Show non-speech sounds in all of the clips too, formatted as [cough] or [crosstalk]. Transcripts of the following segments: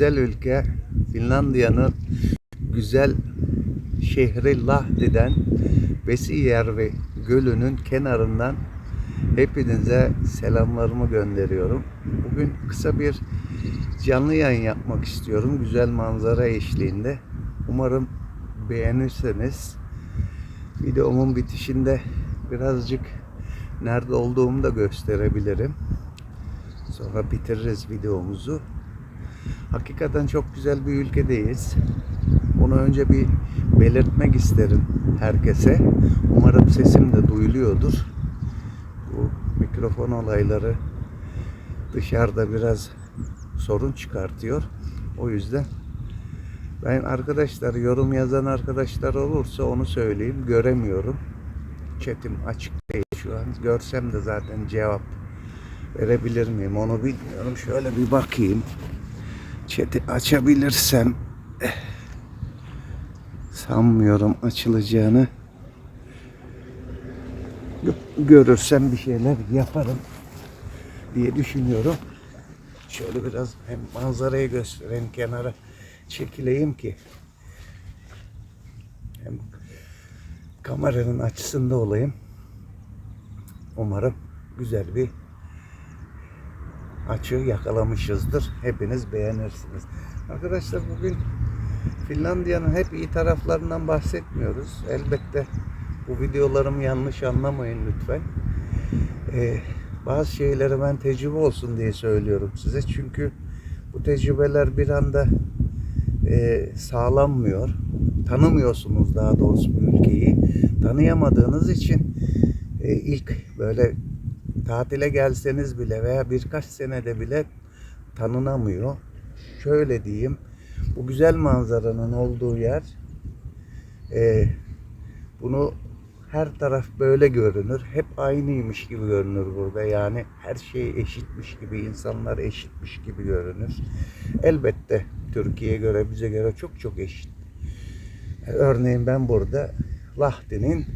güzel ülke Finlandiya'nın güzel şehri Lahti'den Vesijärvi Gölü'nün kenarından hepinize selamlarımı gönderiyorum. Bugün kısa bir canlı yayın yapmak istiyorum. Güzel manzara eşliğinde. Umarım beğenirseniz videomun bitişinde birazcık nerede olduğumu da gösterebilirim. Sonra bitiririz videomuzu. Hakikaten çok güzel bir ülkedeyiz. Bunu önce bir belirtmek isterim herkese. Umarım sesim de duyuluyordur. Bu mikrofon olayları dışarıda biraz sorun çıkartıyor. O yüzden ben arkadaşlar yorum yazan arkadaşlar olursa onu söyleyeyim. Göremiyorum. Chatim açık değil şu an. Görsem de zaten cevap verebilir miyim onu bilmiyorum. Şöyle bir bakayım. Chat'i açabilirsem eh, sanmıyorum açılacağını. Görürsem bir şeyler yaparım diye düşünüyorum. Şöyle biraz hem manzarayı göstereyim kenara çekileyim ki hem kameranın açısında olayım. Umarım güzel bir açı yakalamışızdır. Hepiniz beğenirsiniz. Arkadaşlar bugün Finlandiya'nın hep iyi taraflarından bahsetmiyoruz. Elbette bu videolarımı yanlış anlamayın lütfen. Ee, bazı şeyleri ben tecrübe olsun diye söylüyorum size. Çünkü bu tecrübeler bir anda e, sağlanmıyor. Tanımıyorsunuz daha doğrusu bu ülkeyi. Tanıyamadığınız için e, ilk böyle tatile gelseniz bile veya birkaç senede bile tanınamıyor. Şöyle diyeyim, bu güzel manzaranın olduğu yer e, bunu her taraf böyle görünür. Hep aynıymış gibi görünür burada. Yani her şey eşitmiş gibi, insanlar eşitmiş gibi görünür. Elbette Türkiye'ye göre, bize göre çok çok eşit. Örneğin ben burada Lahti'nin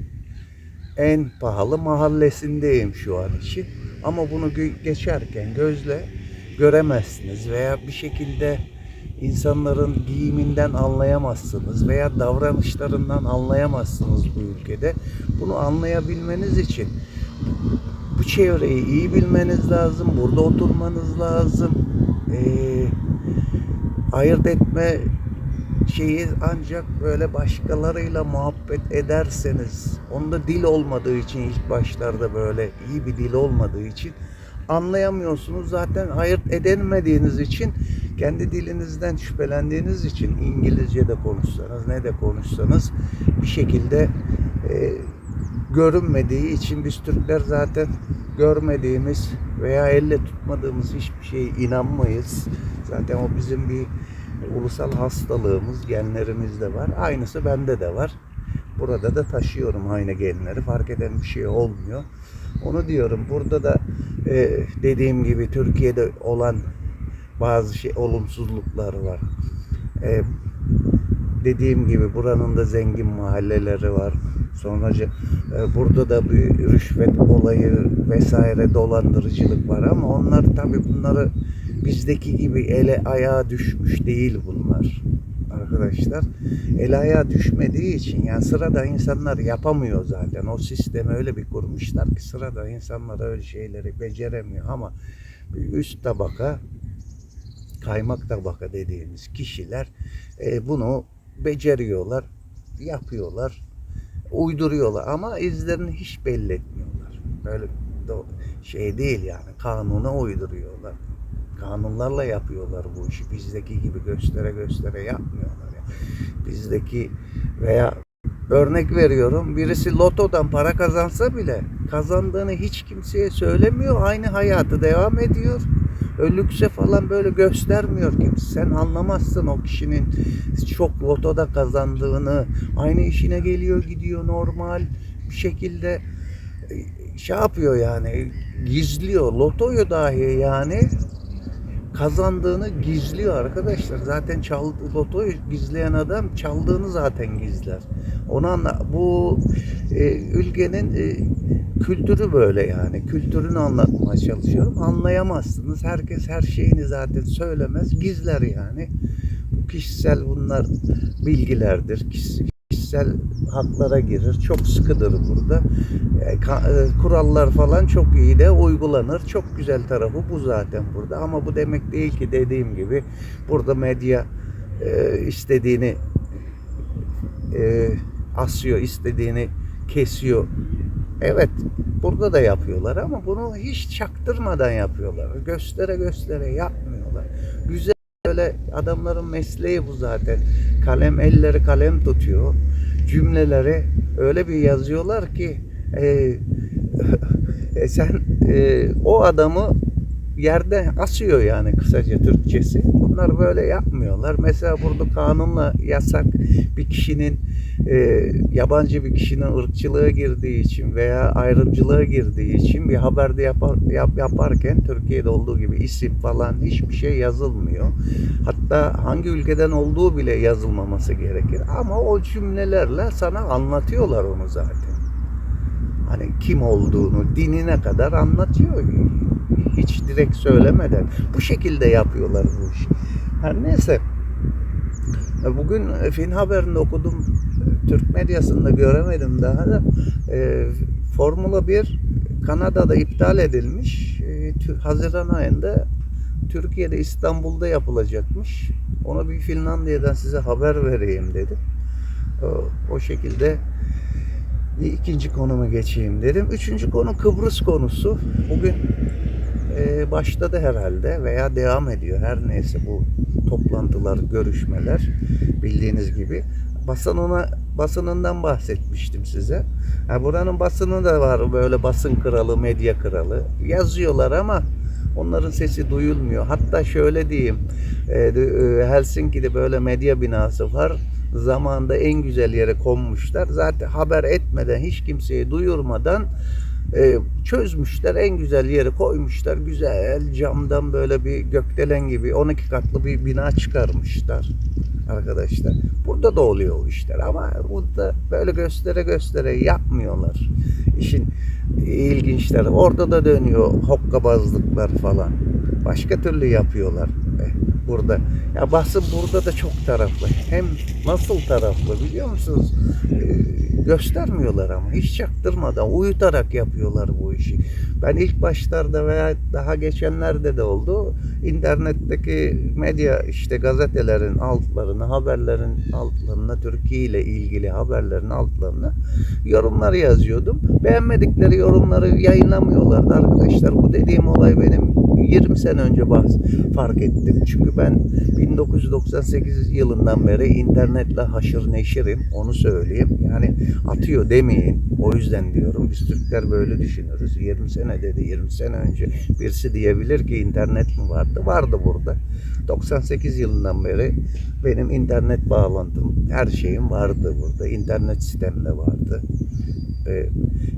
en pahalı mahallesindeyim şu an için. Ama bunu geçerken gözle göremezsiniz veya bir şekilde insanların giyiminden anlayamazsınız veya davranışlarından anlayamazsınız bu ülkede. Bunu anlayabilmeniz için bu çevreyi iyi bilmeniz lazım, burada oturmanız lazım. Ee, ayırt etme şeyi ancak böyle başkalarıyla muhabbet ederseniz onda dil olmadığı için ilk başlarda böyle iyi bir dil olmadığı için anlayamıyorsunuz zaten ayırt edemediğiniz için kendi dilinizden şüphelendiğiniz için İngilizce de konuşsanız ne de konuşsanız bir şekilde e, görünmediği için biz Türkler zaten görmediğimiz veya elle tutmadığımız hiçbir şeye inanmayız. Zaten o bizim bir ulusal hastalığımız, genlerimizde var. Aynısı bende de var. Burada da taşıyorum aynı genleri. Fark eden bir şey olmuyor. Onu diyorum. Burada da e, dediğim gibi Türkiye'de olan bazı şey olumsuzluklar var. E, dediğim gibi buranın da zengin mahalleleri var. Sonracı e, burada da bir rüşvet olayı vesaire dolandırıcılık var ama onlar tabii bunları bizdeki gibi ele ayağa düşmüş değil bunlar arkadaşlar. El ayağa düşmediği için yani sırada insanlar yapamıyor zaten. O sistemi öyle bir kurmuşlar ki sırada insanlar öyle şeyleri beceremiyor ama bir üst tabaka kaymak tabaka dediğimiz kişiler e, bunu beceriyorlar, yapıyorlar, uyduruyorlar ama izlerini hiç belli etmiyorlar. Böyle şey değil yani kanuna uyduruyorlar. Kanunlarla yapıyorlar bu işi. Bizdeki gibi göstere göstere yapmıyorlar. ya. Bizdeki veya örnek veriyorum birisi lotodan para kazansa bile kazandığını hiç kimseye söylemiyor. Aynı hayatı devam ediyor. Ölükse falan böyle göstermiyor kimse. Sen anlamazsın o kişinin çok lotoda kazandığını. Aynı işine geliyor gidiyor normal bir şekilde e, şey yapıyor yani gizliyor. Lotoyu dahi yani kazandığını gizliyor arkadaşlar. Zaten çaldı, lotoyu gizleyen adam çaldığını zaten gizler. Onu anla, bu e, ülkenin e, kültürü böyle yani. Kültürünü anlatmaya çalışıyorum. Anlayamazsınız. Herkes her şeyini zaten söylemez. Gizler yani. Bu kişisel bunlar bilgilerdir. Kişi- Kişisel haklara girir. Çok sıkıdır burada. E, e, kurallar falan çok iyi de uygulanır. Çok güzel tarafı bu zaten burada. Ama bu demek değil ki dediğim gibi burada medya e, istediğini asıyor, istediğini kesiyor. Evet, burada da yapıyorlar ama bunu hiç çaktırmadan yapıyorlar. Göstere göstere yapmıyorlar. Güzel böyle adamların mesleği bu zaten. Kalem elleri kalem tutuyor. Cümleleri öyle bir yazıyorlar ki e, [laughs] e, sen e, o adamı yerde asıyor yani kısaca Türkçesi. Bunlar böyle yapmıyorlar. Mesela burada kanunla yasak bir kişinin e, yabancı bir kişinin ırkçılığa girdiği için veya ayrımcılığa girdiği için bir haberde yapar, yap- yaparken Türkiye'de olduğu gibi isim falan hiçbir şey yazılmıyor. Hatta hangi ülkeden olduğu bile yazılmaması gerekir. Ama o cümlelerle sana anlatıyorlar onu zaten. Hani kim olduğunu, dinine kadar anlatıyor. Hiç direkt söylemeden. Bu şekilde yapıyorlar bu işi. Her neyse. Bugün Fin haberinde okudum. Türk medyasında göremedim daha da. E, Formula 1 Kanada'da iptal edilmiş. E, Haziran ayında Türkiye'de İstanbul'da yapılacakmış. Onu bir Finlandiya'dan size haber vereyim dedim. O, o şekilde bir ikinci konuma geçeyim dedim. Üçüncü konu Kıbrıs konusu. Bugün e, başladı herhalde veya devam ediyor. Her neyse bu toplantılar, görüşmeler bildiğiniz gibi. Basın ona basınından bahsetmiştim size. Ha, buranın basını da var böyle basın kralı, medya kralı. Yazıyorlar ama onların sesi duyulmuyor. Hatta şöyle diyeyim, e, e, Helsinki'de böyle medya binası var. Zamanında en güzel yere konmuşlar. Zaten haber etmeden, hiç kimseye duyurmadan e, çözmüşler. En güzel yere koymuşlar. Güzel camdan böyle bir gökdelen gibi 12 katlı bir bina çıkarmışlar arkadaşlar. Burada da oluyor o işler ama burada böyle göstere göstere yapmıyorlar. İşin ilginçleri. Orada da dönüyor hokkabazlıklar falan. Başka türlü yapıyorlar eh, burada. Ya basın burada da çok taraflı. Hem nasıl taraflı biliyor musunuz? Ee, göstermiyorlar ama hiç çaktırmadan uyutarak yapıyorlar bu işi. Ben ilk başlarda veya daha geçenlerde de oldu. internetteki medya işte gazetelerin altlarına, haberlerin altlarına, Türkiye ile ilgili haberlerin altlarına yorumlar yazıyordum. Beğenmedikleri yorumları yayınlamıyorlardı arkadaşlar. Bu dediğim olay benim 20 sene önce bahs fark ettim. Çünkü ben 1998 yılından beri internetle haşır neşirim. Onu söyleyeyim. Yani atıyor demeyin. O yüzden diyorum. Biz Türkler böyle düşünürüz. 20 sene dedi. 20 sene önce birisi diyebilir ki internet mi vardı? Vardı burada. 98 yılından beri benim internet bağlantım, her şeyim vardı burada. İnternet sitem de vardı. Ee,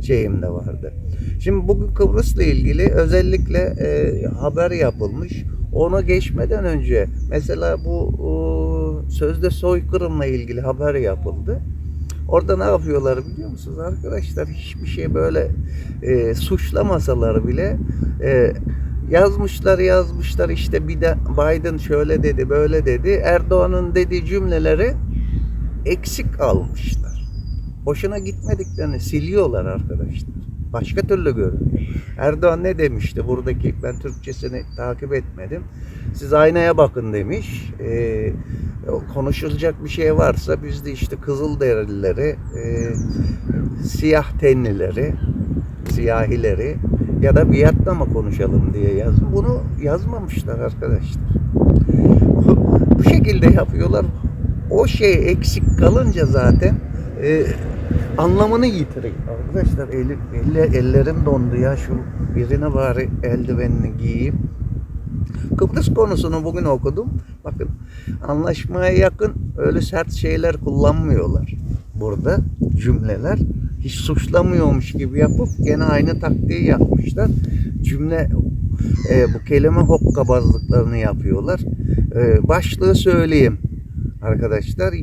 şeyim de vardı. Şimdi bugün Kıbrıs'la ilgili özellikle e, haber yapılmış. Ona geçmeden önce mesela bu o, sözde soykırımla ilgili haber yapıldı. Orada ne yapıyorlar biliyor musunuz arkadaşlar? Hiçbir şey böyle e, suçlamasalar bile e, yazmışlar yazmışlar işte bir de Biden şöyle dedi böyle dedi. Erdoğan'ın dediği cümleleri eksik almışlar. Hoşuna gitmediklerini siliyorlar arkadaşlar. Başka türlü görünüyor. Erdoğan ne demişti buradaki ben Türkçesini takip etmedim. Siz aynaya bakın demiş. Ee, konuşulacak bir şey varsa biz de işte Kızılderilileri, e, siyah tenlileri, siyahileri ya da Vietnam'a konuşalım diye yazdım. Bunu yazmamışlar arkadaşlar. Bu şekilde yapıyorlar. O şey eksik kalınca zaten e, anlamını yitiriyor. Arkadaşlar eli, elle- ellerim dondu ya şu birine bari eldivenini giyeyim. Kıbrıs konusunu bugün okudum. Bakın anlaşmaya yakın öyle sert şeyler kullanmıyorlar. Burada cümleler hiç suçlamıyormuş gibi yapıp gene aynı taktiği yapmışlar. Cümle e, bu kelime hokkabazlıklarını yapıyorlar. E, başlığı söyleyeyim arkadaşlar.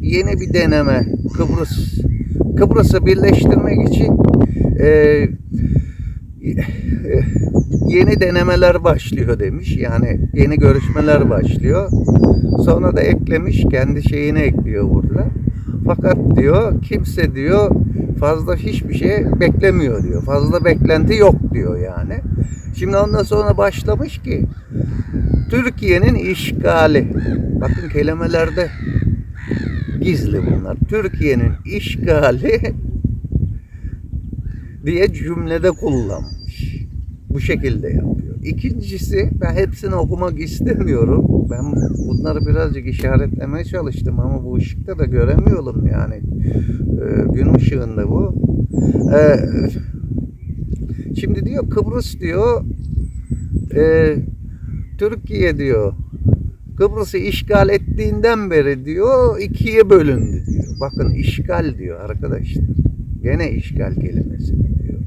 Yeni bir deneme Kıbrıs Kıbrıs'ı birleştirmek için e, e, yeni denemeler başlıyor demiş. Yani yeni görüşmeler başlıyor. Sonra da eklemiş kendi şeyini ekliyor burada. Fakat diyor kimse diyor fazla hiçbir şey beklemiyor diyor. Fazla beklenti yok diyor yani. Şimdi ondan sonra başlamış ki Türkiye'nin işgali. Bakın kelimelerde gizli bunlar. Türkiye'nin işgali [laughs] diye cümlede kullanmış. Bu şekilde yapıyor. İkincisi ben hepsini okumak istemiyorum. Ben bunları birazcık işaretlemeye çalıştım ama bu ışıkta da göremiyorum yani. Ee, gün ışığında bu. Ee, şimdi diyor Kıbrıs diyor e, Türkiye diyor Kıbrıs'ı işgal ettiğinden beri diyor ikiye bölündü diyor. Bakın işgal diyor arkadaşlar. Gene işgal kelimesi diyor.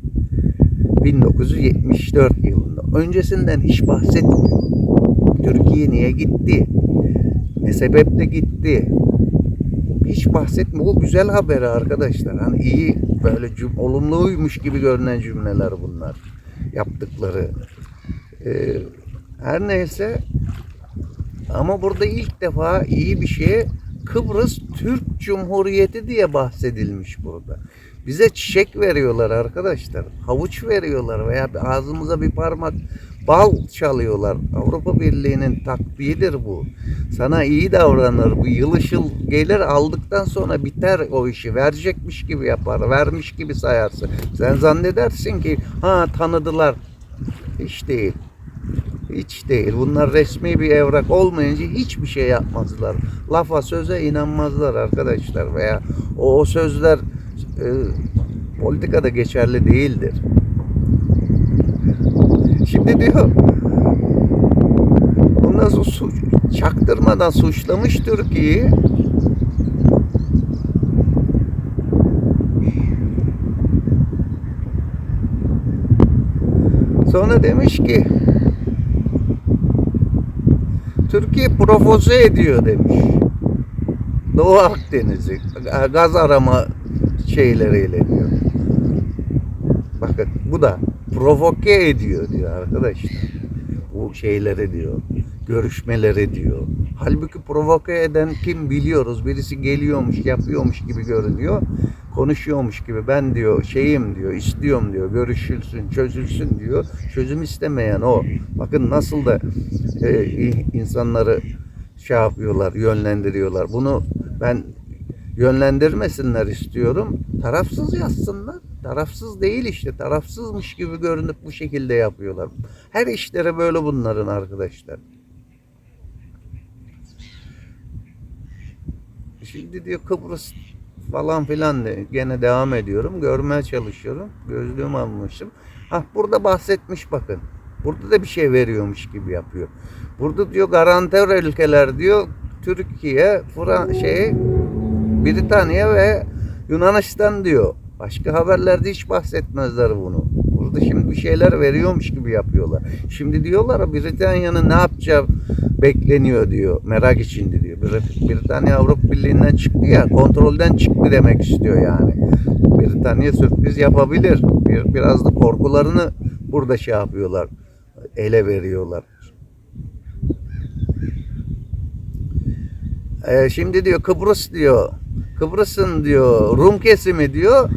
1974 yılında. Öncesinden hiç bahsetmiyor. Türkiye niye gitti? Ne sebeple gitti? Hiç bahsetmiyor. O güzel haberi arkadaşlar. Hani iyi böyle cüm olumluymuş gibi görünen cümleler bunlar. Yaptıkları. Ee, her neyse ama burada ilk defa iyi bir şey Kıbrıs Türk Cumhuriyeti diye bahsedilmiş burada. Bize çiçek veriyorlar arkadaşlar. Havuç veriyorlar veya ağzımıza bir parmak bal çalıyorlar. Avrupa Birliği'nin takviyedir bu. Sana iyi davranır. Bu yılışıl gelir aldıktan sonra biter o işi. Verecekmiş gibi yapar. Vermiş gibi sayarsın. Sen zannedersin ki ha tanıdılar. Hiç değil. Hiç değil. Bunlar resmi bir evrak olmayınca hiçbir şey yapmazlar. Lafa söze inanmazlar arkadaşlar veya o, o sözler e, politikada geçerli değildir. Şimdi diyor bundan sonra suç, çaktırmadan suçlamış Türkiye'yi Sonra demiş ki Türkiye provoze ediyor demiş. Doğu Akdeniz'i gaz arama şeyleriyle diyor. Bakın bu da provoke ediyor diyor arkadaşlar. Bu şeyleri diyor. Görüşmeleri diyor. Halbuki provoke eden kim biliyoruz. Birisi geliyormuş, yapıyormuş gibi görünüyor. Konuşuyormuş gibi ben diyor şeyim diyor, istiyorum diyor, görüşülsün, çözülsün diyor. Çözüm istemeyen o. Bakın nasıl da e, insanları şey yapıyorlar, yönlendiriyorlar. Bunu ben yönlendirmesinler istiyorum. Tarafsız yazsınlar. Tarafsız değil işte. Tarafsızmış gibi görünüp bu şekilde yapıyorlar. Her işleri böyle bunların arkadaşlar. Şimdi diyor Kıbrıs falan filan de gene devam ediyorum. Görmeye çalışıyorum. Gözlüğümü almışım. Hah burada bahsetmiş bakın. Burada da bir şey veriyormuş gibi yapıyor. Burada diyor garantör ülkeler diyor Türkiye, Fran şey Britanya ve Yunanistan diyor. Başka haberlerde hiç bahsetmezler bunu. Burada şimdi bir şeyler veriyormuş gibi yapıyorlar. Şimdi diyorlar Britanya'nın ne yapacağı bekleniyor diyor. Merak içinde diyor. Brit- Britanya Avrupa Birliği'nden çıktı ya. Kontrolden çıktı demek istiyor yani. Britanya sürpriz yapabilir. Bir, biraz da korkularını burada şey yapıyorlar. Ele veriyorlar. Ee, şimdi diyor Kıbrıs diyor. Kıbrıs'ın diyor Rum kesimi diyor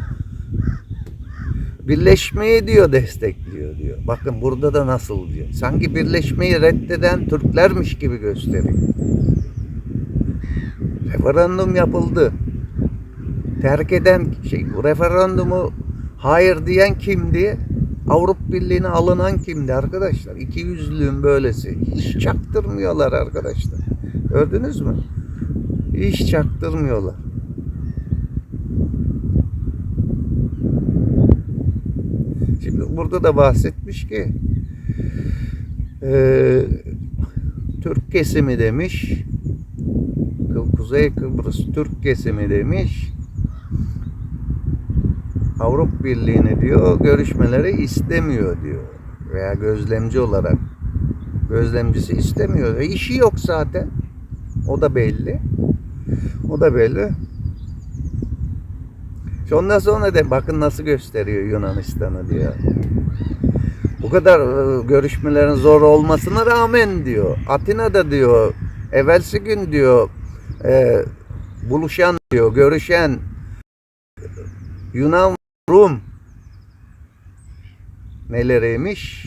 birleşmeyi diyor destekliyor diyor. Bakın burada da nasıl diyor. Sanki birleşmeyi reddeden Türklermiş gibi gösteriyor. Referandum yapıldı. Terk eden şey bu referandumu hayır diyen kimdi? Avrupa Birliği'ne alınan kimdi arkadaşlar? İki yüzlüğün böylesi. Hiç çaktırmıyorlar arkadaşlar. Gördünüz mü? Hiç çaktırmıyorlar. Şimdi burada da bahsetmiş ki eee, Türk kesimi demiş. Kuzey Kıbrıs Türk kesimi demiş. Avrupa Birliği'ni diyor görüşmeleri istemiyor diyor. veya gözlemci olarak gözlemcisi istemiyor. E işi yok zaten. O da belli. O da belli. İşte Ondan sonra da bakın nasıl gösteriyor Yunanistan'ı diyor. Bu kadar e, görüşmelerin zor olmasına rağmen diyor. Atina'da diyor evvelsi gün diyor e, buluşan diyor görüşen Yunan Rum neleriymiş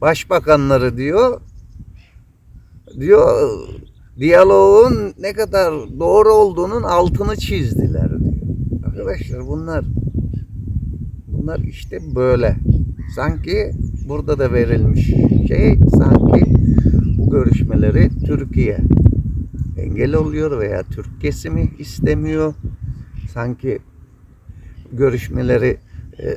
başbakanları diyor diyor diyaloğun ne kadar doğru olduğunun altını çizdiler diyor. Arkadaşlar bunlar bunlar işte böyle. Sanki burada da verilmiş şey sanki bu görüşmeleri Türkiye engel oluyor veya Türk kesimi istemiyor. Sanki görüşmeleri e,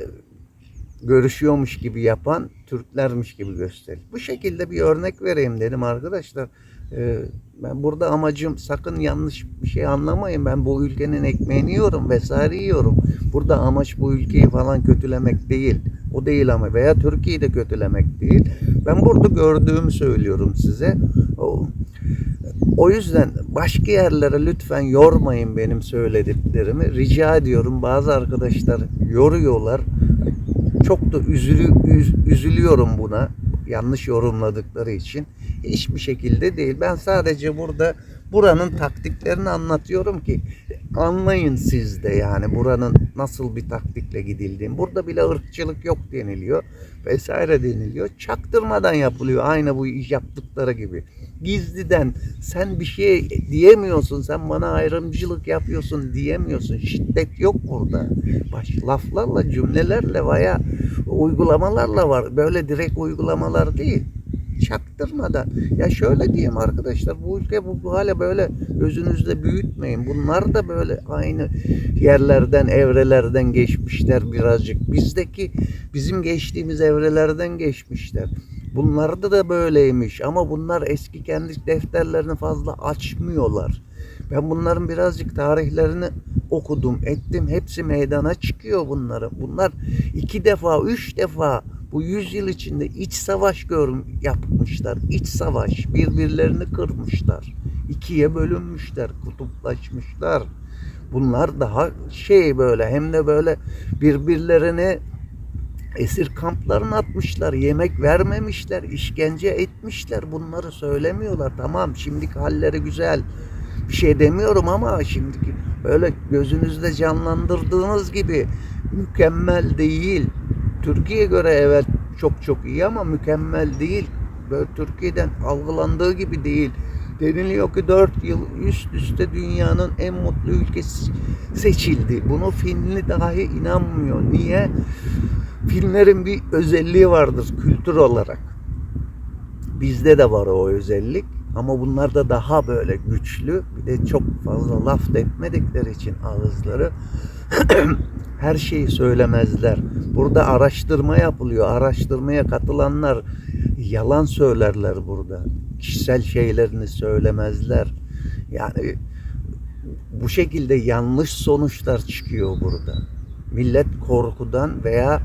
görüşüyormuş gibi yapan Türklermiş gibi gösteriyor. Bu şekilde bir örnek vereyim dedim arkadaşlar. Ee, ben burada amacım sakın yanlış bir şey anlamayın. Ben bu ülkenin ekmeğini yiyorum vesaire yiyorum. Burada amaç bu ülkeyi falan kötülemek değil. O değil ama veya Türkiye'yi de kötülemek değil. Ben burada gördüğümü söylüyorum size. O, o yüzden başka yerlere lütfen yormayın benim söylediklerimi. Rica ediyorum bazı arkadaşlar yoruyorlar. Çok da üzülü, üz- üzülüyorum buna. Yanlış yorumladıkları için. Hiçbir şekilde değil. Ben sadece burada buranın taktiklerini anlatıyorum ki anlayın siz de yani buranın nasıl bir taktikle gidildiğini. Burada bile ırkçılık yok deniliyor vesaire deniliyor. Çaktırmadan yapılıyor aynı bu yaptıkları gibi. Gizliden sen bir şey diyemiyorsun, sen bana ayrımcılık yapıyorsun diyemiyorsun. Şiddet yok burada. Baş, laflarla, cümlelerle veya uygulamalarla var. Böyle direkt uygulamalar değil çaktırmadan. Ya şöyle diyeyim arkadaşlar bu ülke bu, bu hale böyle gözünüzde büyütmeyin. Bunlar da böyle aynı yerlerden, evrelerden geçmişler birazcık. Bizdeki bizim geçtiğimiz evrelerden geçmişler. Bunlarda da böyleymiş ama bunlar eski kendi defterlerini fazla açmıyorlar. Ben bunların birazcık tarihlerini okudum, ettim. Hepsi meydana çıkıyor bunların. Bunlar iki defa, üç defa bu yüzyıl içinde iç savaş görm yapmışlar. İç savaş. Birbirlerini kırmışlar. İkiye bölünmüşler, kutuplaşmışlar. Bunlar daha şey böyle hem de böyle birbirlerini esir kamplarına atmışlar, yemek vermemişler, işkence etmişler. Bunları söylemiyorlar. Tamam şimdiki halleri güzel. Bir şey demiyorum ama şimdiki böyle gözünüzde canlandırdığınız gibi mükemmel değil. Türkiye göre evet çok çok iyi ama mükemmel değil. Böyle Türkiye'den algılandığı gibi değil. Deniliyor ki 4 yıl üst üste dünyanın en mutlu ülkesi seçildi. Bunu Finli dahi inanmıyor. Niye? Finlerin bir özelliği vardır kültür olarak. Bizde de var o özellik. Ama bunlar da daha böyle güçlü. Bir de çok fazla laf etmedikleri için ağızları [clears throat] her şeyi söylemezler. Burada araştırma yapılıyor. Araştırmaya katılanlar yalan söylerler burada. Kişisel şeylerini söylemezler. Yani bu şekilde yanlış sonuçlar çıkıyor burada. Millet korkudan veya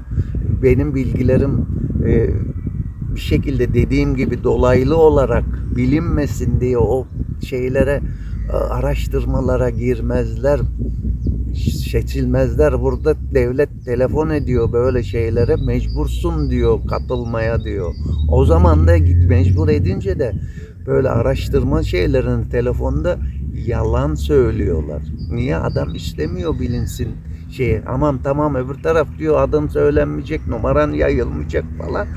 benim bilgilerim e, bir şekilde dediğim gibi dolaylı olarak bilinmesin diye o şeylere e, araştırmalara girmezler seçilmezler. Burada devlet telefon ediyor böyle şeylere mecbursun diyor katılmaya diyor. O zaman da mecbur edince de böyle araştırma şeylerin telefonda yalan söylüyorlar. Niye? Adam istemiyor bilinsin şey aman tamam öbür taraf diyor adım söylenmeyecek numaran yayılmayacak falan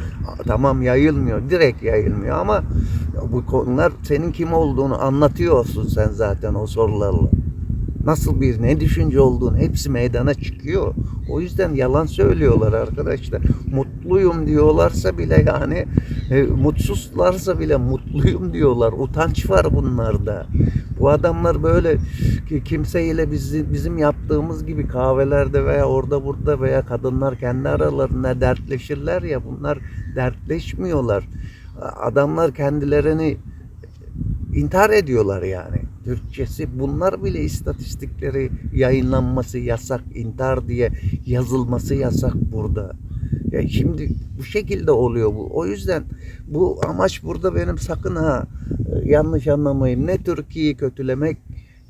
tamam yayılmıyor direkt yayılmıyor ama bu konular senin kim olduğunu anlatıyorsun sen zaten o sorularla nasıl bir ne düşünce olduğunu hepsi meydana çıkıyor. O yüzden yalan söylüyorlar arkadaşlar. Mutluyum diyorlarsa bile yani e, mutsuzlarsa bile mutluyum diyorlar. Utanç var bunlarda. Bu adamlar böyle ki kimseyle bizi, bizim yaptığımız gibi kahvelerde veya orada burada veya kadınlar kendi aralarında dertleşirler ya bunlar dertleşmiyorlar. Adamlar kendilerini intihar ediyorlar yani. Türkçesi bunlar bile istatistikleri yayınlanması yasak, intihar diye yazılması yasak burada. Ya şimdi bu şekilde oluyor bu. O yüzden bu amaç burada benim sakın ha e, yanlış anlamayın. Ne Türkiye'yi kötülemek,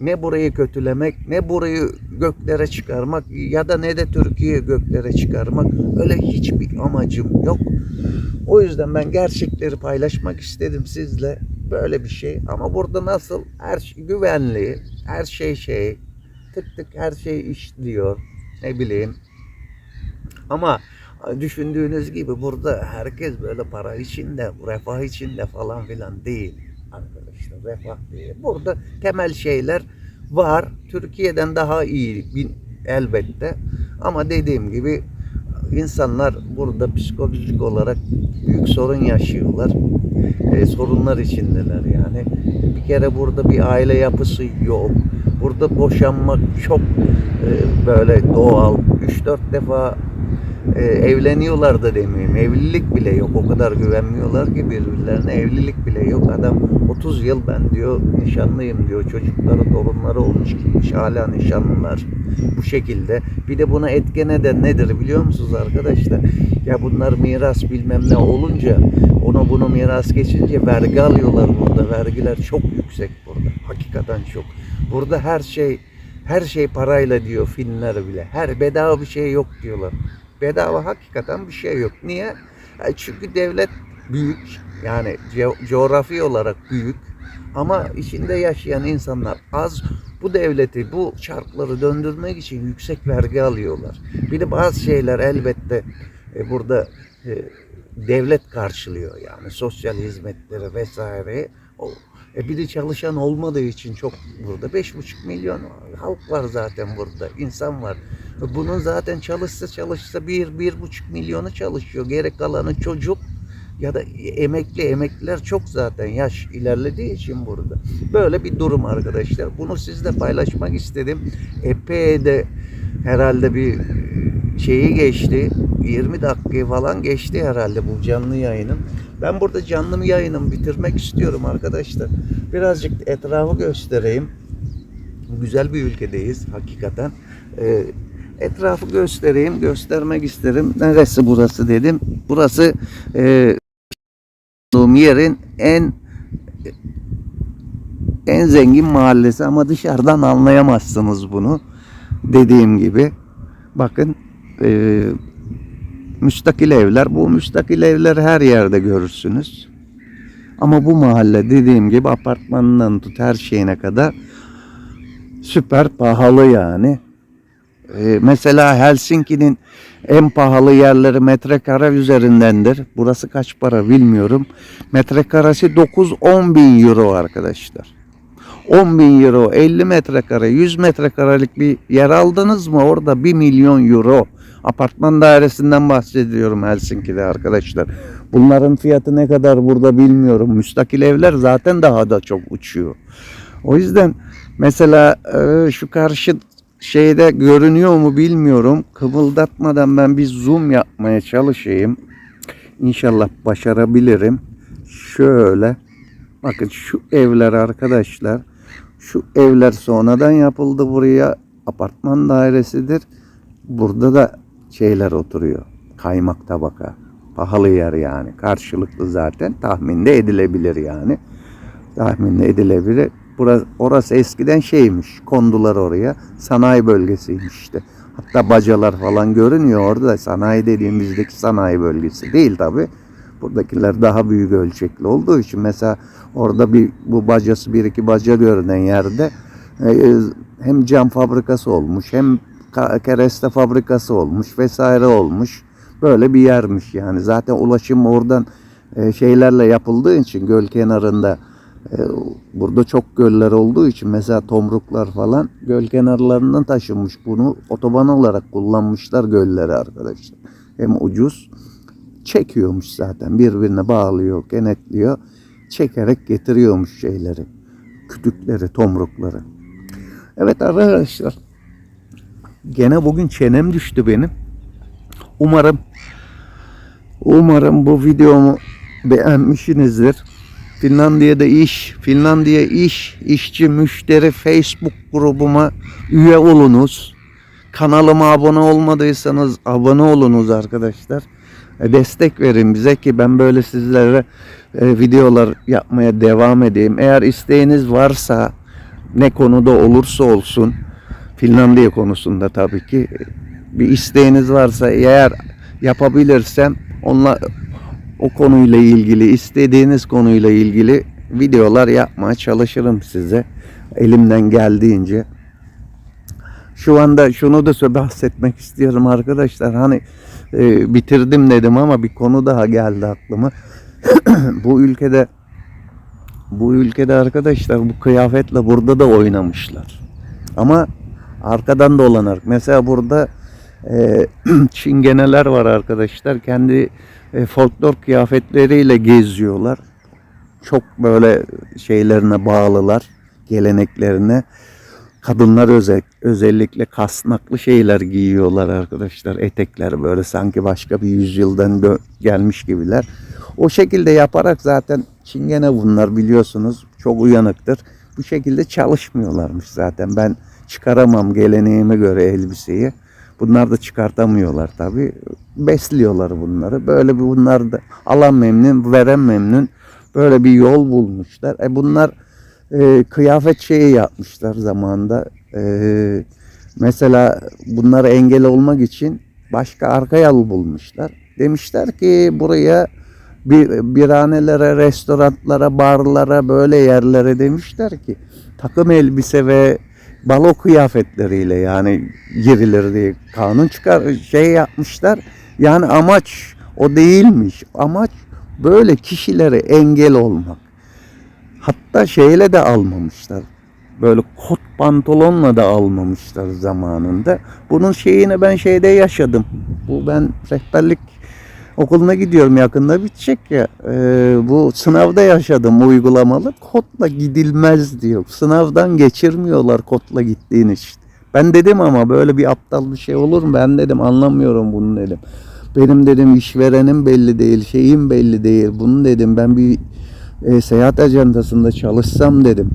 ne burayı kötülemek, ne burayı göklere çıkarmak ya da ne de Türkiye'yi göklere çıkarmak. Öyle hiçbir amacım yok. O yüzden ben gerçekleri paylaşmak istedim sizle. Böyle bir şey. Ama burada nasıl her şey güvenli, her şey şey, tık tık her şey işliyor. Ne bileyim. Ama düşündüğünüz gibi burada herkes böyle para içinde, refah içinde falan filan değil arkadaşlar. Refah değil. Burada temel şeyler var. Türkiye'den daha iyi elbette. Ama dediğim gibi insanlar burada psikolojik olarak büyük sorun yaşıyorlar. E, sorunlar içindeler yani. Bir kere burada bir aile yapısı yok. Burada boşanmak çok e, böyle doğal. 3-4 defa e, evleniyorlar da demeyeyim. Evlilik bile yok. O kadar güvenmiyorlar ki birbirlerine. Evlilik bile yok. Adam 30 yıl ben diyor nişanlıyım diyor. Çocukları, torunları olmuş gitmiş. Hala nişanlılar. Bu şekilde. Bir de buna etken eden nedir biliyor musunuz arkadaşlar? Ya bunlar miras bilmem ne olunca onu bunu miras geçince vergi alıyorlar burada. Vergiler çok yüksek burada. Hakikaten çok. Burada her şey her şey parayla diyor Finler bile. Her bedava bir şey yok diyorlar. Bedava hakikaten bir şey yok. Niye? E Çünkü devlet büyük yani ce- coğrafi olarak büyük ama içinde yaşayan insanlar az. Bu devleti, bu çarkları döndürmek için yüksek vergi alıyorlar. Bir de bazı şeyler elbette e, burada e, devlet karşılıyor yani sosyal hizmetleri vesaire. E bir de çalışan olmadığı için çok burada. Beş buçuk milyon halk var zaten burada. insan var. Bunun zaten çalışsa çalışsa bir, bir buçuk milyonu çalışıyor. Gerek kalanı çocuk ya da emekli. Emekliler çok zaten yaş ilerlediği için burada. Böyle bir durum arkadaşlar. Bunu sizle paylaşmak istedim. Epey de herhalde bir şeyi geçti. 20 dakikayı falan geçti herhalde bu canlı yayının. Ben burada canlı yayınımı bitirmek istiyorum arkadaşlar. Birazcık etrafı göstereyim. Güzel bir ülkedeyiz hakikaten. Ee, etrafı göstereyim, göstermek isterim. Neresi burası dedim. Burası e, yerin en en zengin mahallesi ama dışarıdan anlayamazsınız bunu. Dediğim gibi. Bakın e, müstakil evler. Bu müstakil evler her yerde görürsünüz. Ama bu mahalle dediğim gibi apartmanından tut her şeyine kadar süper pahalı yani. Ee, mesela Helsinki'nin en pahalı yerleri metrekare üzerindendir. Burası kaç para bilmiyorum. Metrekaresi 9-10 bin euro arkadaşlar. 10 bin euro, 50 metrekare, 100 metrekarelik bir yer aldınız mı orada 1 milyon euro. Apartman dairesinden bahsediyorum Helsinki'de arkadaşlar. Bunların fiyatı ne kadar burada bilmiyorum. Müstakil evler zaten daha da çok uçuyor. O yüzden mesela e, şu karşı şeyde görünüyor mu bilmiyorum. Kımıldatmadan ben bir zoom yapmaya çalışayım. İnşallah başarabilirim. Şöyle. Bakın şu evler arkadaşlar. Şu evler sonradan yapıldı buraya. Apartman dairesidir. Burada da şeyler oturuyor. Kaymak tabaka. Pahalı yer yani. Karşılıklı zaten. Tahminde edilebilir yani. Tahminde edilebilir. Burası, orası eskiden şeymiş. Kondular oraya. Sanayi bölgesiymiş işte. Hatta bacalar falan görünüyor orada. da Sanayi dediğimizdeki sanayi bölgesi değil tabi. Buradakiler daha büyük ölçekli olduğu için mesela orada bir bu bacası bir iki baca görünen yerde e, hem cam fabrikası olmuş hem kereste fabrikası olmuş vesaire olmuş. Böyle bir yermiş yani. Zaten ulaşım oradan e, şeylerle yapıldığı için göl kenarında e, burada çok göller olduğu için mesela tomruklar falan göl kenarlarından taşınmış bunu otoban olarak kullanmışlar gölleri arkadaşlar. Hem ucuz çekiyormuş zaten birbirine bağlıyor, kenetliyor. Çekerek getiriyormuş şeyleri. Kütükleri, tomrukları. Evet arkadaşlar. Gene bugün çenem düştü benim. Umarım umarım bu videomu beğenmişsinizdir. Finlandiya'da iş, Finlandiya iş, işçi, müşteri Facebook grubuma üye olunuz. kanalıma abone olmadıysanız abone olunuz arkadaşlar. E, destek verin bize ki ben böyle sizlere e, videolar yapmaya devam edeyim. Eğer isteğiniz varsa ne konuda olursa olsun Finlandiya konusunda tabii ki bir isteğiniz varsa eğer yapabilirsem onunla o konuyla ilgili istediğiniz konuyla ilgili videolar yapmaya çalışırım size elimden geldiğince. Şu anda şunu da bahsetmek istiyorum arkadaşlar. Hani e, bitirdim dedim ama bir konu daha geldi aklıma. [clears throat] bu ülkede bu ülkede arkadaşlar bu kıyafetle burada da oynamışlar. Ama arkadan dolanarak. Mesela burada e, [clears throat] çingeneler var arkadaşlar. Kendi e, folklor kıyafetleriyle geziyorlar. Çok böyle şeylerine bağlılar, geleneklerine. Kadınlar özel, özellikle kasnaklı şeyler giyiyorlar arkadaşlar. Etekler böyle sanki başka bir yüzyıldan gelmiş gibiler. O şekilde yaparak zaten çingene bunlar biliyorsunuz. Çok uyanıktır. Bu şekilde çalışmıyorlarmış zaten. Ben çıkaramam geleneğime göre elbiseyi. Bunlar da çıkartamıyorlar tabii. Besliyorlar bunları. Böyle bir bunlar da alan memnun, veren memnun. Böyle bir yol bulmuşlar. E bunlar e, kıyafet şeyi yapmışlar zamanında. E, mesela bunlara engel olmak için başka arka yol bulmuşlar. Demişler ki buraya bir birhanelere, restoranlara, barlara, böyle yerlere demişler ki takım elbise ve balo kıyafetleriyle yani girilir diye kanun çıkar şey yapmışlar. Yani amaç o değilmiş. Amaç böyle kişilere engel olmak. Hatta şeyle de almamışlar. Böyle kot pantolonla da almamışlar zamanında. Bunun şeyini ben şeyde yaşadım. Bu ben rehberlik okuluna gidiyorum yakında bitecek ya. Ee, bu sınavda yaşadım uygulamalı. Kotla gidilmez diyor. Sınavdan geçirmiyorlar kotla gittiğin için. Ben dedim ama böyle bir aptal bir şey olur mu? Ben dedim anlamıyorum bunu dedim. Benim dedim işverenim belli değil, şeyim belli değil. Bunu dedim ben bir e, seyahat ajantasında çalışsam dedim.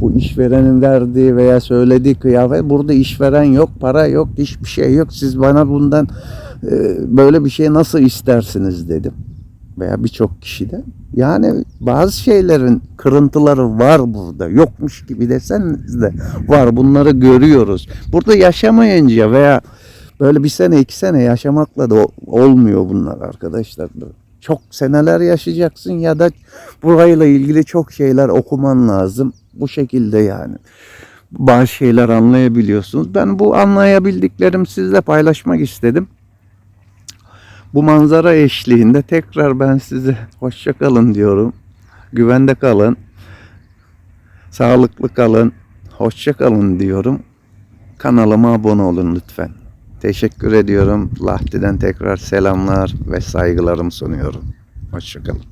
Bu işverenin verdiği veya söylediği kıyafet burada işveren yok, para yok, hiçbir şey yok. Siz bana bundan e, böyle bir şey nasıl istersiniz dedim. Veya birçok kişi de. Yani bazı şeylerin kırıntıları var burada. Yokmuş gibi deseniz de var. Bunları görüyoruz. Burada yaşamayınca veya böyle bir sene iki sene yaşamakla da olmuyor bunlar arkadaşlar. Çok seneler yaşayacaksın ya da burayla ilgili çok şeyler okuman lazım. Bu şekilde yani. Bazı şeyler anlayabiliyorsunuz. Ben bu anlayabildiklerim sizle paylaşmak istedim. Bu manzara eşliğinde tekrar ben size hoşça kalın diyorum. Güvende kalın. Sağlıklı kalın. Hoşça kalın diyorum. Kanalıma abone olun lütfen. Teşekkür ediyorum. Lahti'den tekrar selamlar ve saygılarımı sunuyorum. Hoşça kalın.